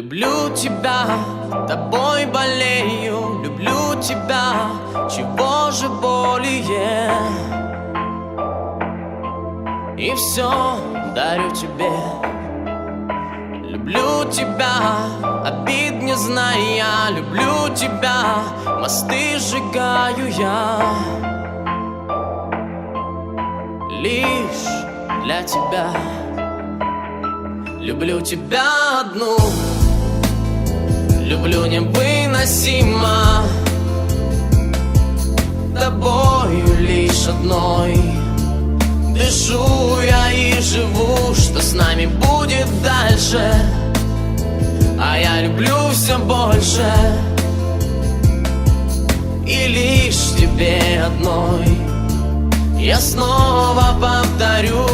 Люблю тебя, тобой болею. Люблю тебя, чего же более. И все дарю тебе. Люблю тебя, обид не зная. Люблю тебя, мосты сжигаю я. Лишь для тебя. Люблю тебя одну Люблю невыносимо. Тобою лишь одной Дышу я и живу Что с нами будет дальше. А я люблю все больше И лишь тебе одной. Я снова повторю.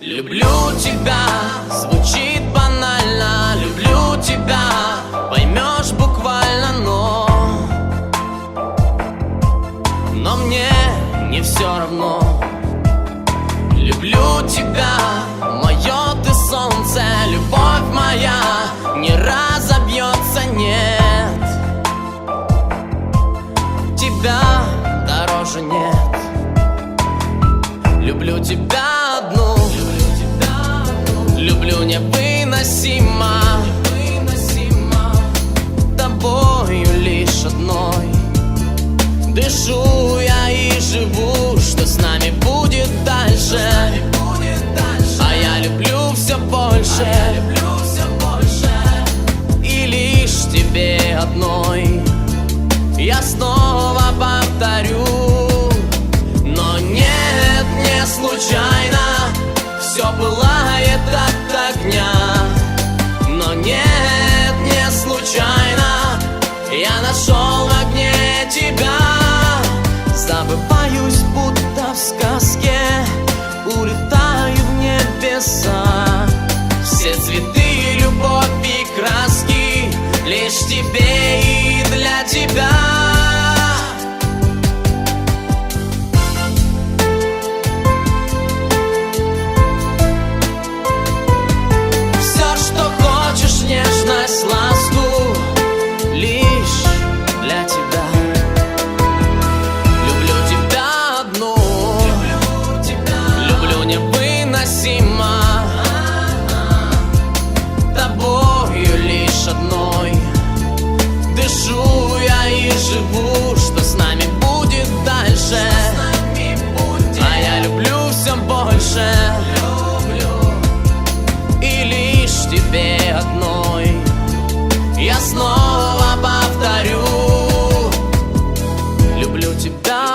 Люблю тебя, звучит все равно. Люблю тебя, мое ты солнце Любовь моя не разобьется, нет. Тебя дороже нет. Люблю тебя одну. Люблю невыносимо. Тобою лишь одной. Дышу одной Я снова повторю Но нет, не случайно. Все пылает от огня. Но нет, не случайно. Я нашел в огне тебя. Забываюсь, будто в сказке. Улетаю в небеса. Все цветы, любовь и краски. Лишь тебе тебя одной. Я снова повторю. Люблю тебя.